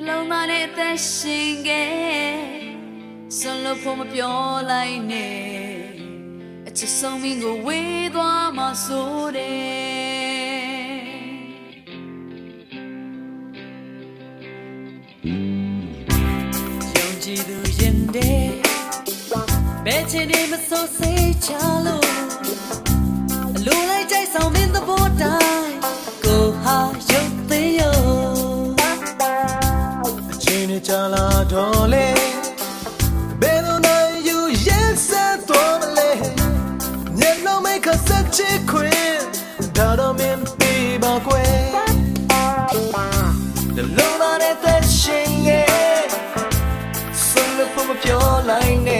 နှလုံးသားနဲ့အသက်ရှင်ခဲ့စွန့်လို့ဖို့မပြောလိုက်နဲ့အချစ်ဆုံးမင်းကိုဝေးသွားမှဆိုတယ်ယုံကြည်သူရင်တဲ့ဘယ်ချင်နေမဆိုစိတ်ချလို့ န်နဲ့ကြာလာတော့လေဘယ်လိုနိုင်ယူရက်ဆက်သွားမလဲညလုံးမိတ်ခဆက်ချစ်ခွင်ဒါတော့မင်းပြပါကွယ်ဒီလိုလာတဲ့သက်ရှင်ရဲ့ဆုံးလို့ဖို့မပြောလိုက်နဲ့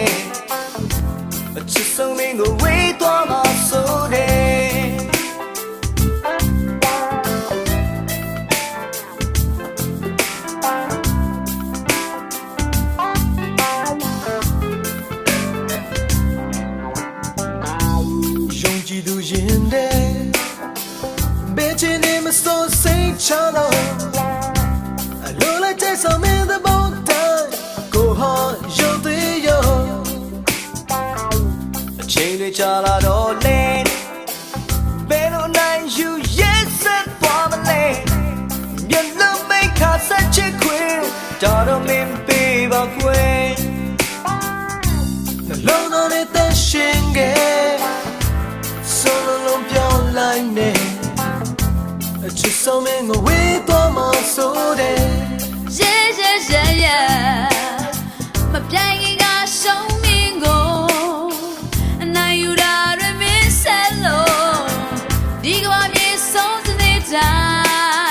သူရင်တဲ့ဘယ်ချင်နေမစိုးစိတ်ချလို့အလိုလိုက်တဲ့ဆောင်မင်း the boat time ကိုဟာရုံသေးရောအချိန်တွေကြာလာတော့လေ online အချစ်ဆုံးမင်းကိုဝေးသွားမှဆိုတယ် Yeah yeah yeah yeah မပြိုင်ခင်ကရှုံးမင်းကိုအနိုင်ယူတာရမင်းဆက်လို့ဒီကဘာမြေဆုံးစနေတို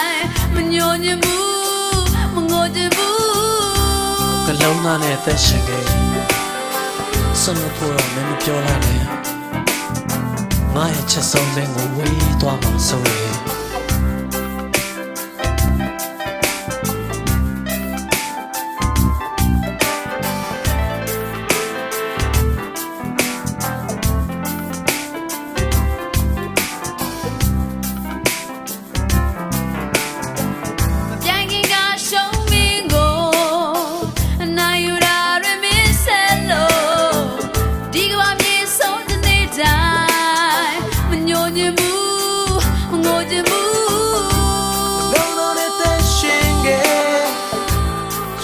င်းမညိုညင်ဘူးမငိုကြဘူးကလုံးသားနဲ့အသက်ရှင်ခဲ့စွန့်လို့ဖို့တော့မင်းမပြောလိုက်နဲ့ ငါရဲ့ချက်ဆုံးမင်းကိုဝေးသွားမှဆုံးရ လုံးလုံးနဲ့တန်ရှင်ခဲ့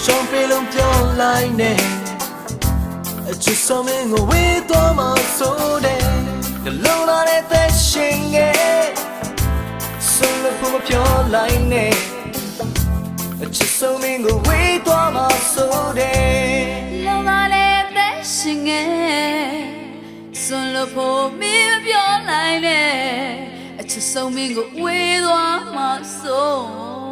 ရှောင်းပြေလုံးပြောလိုက်နဲ့အချစ်ဆုံးမင်းကိုဝေးသွားမှဆိုတယ်ဒီလုံးလာတဲ့တန်ရှင်ခဲ့ဆုံးလို့ဖို့မပြောလိုက်နဲ့အချစ်ဆုံးမင်းကိုဝေးသွားမှဆိုတယ်လောကလေးသက်ရှင်ငယ်စွန့်လို့ဖို့မင်းမပြောလိုက်နဲ့အချ စ်ဆုံးမင်းကိုဝေးသွားမှဆို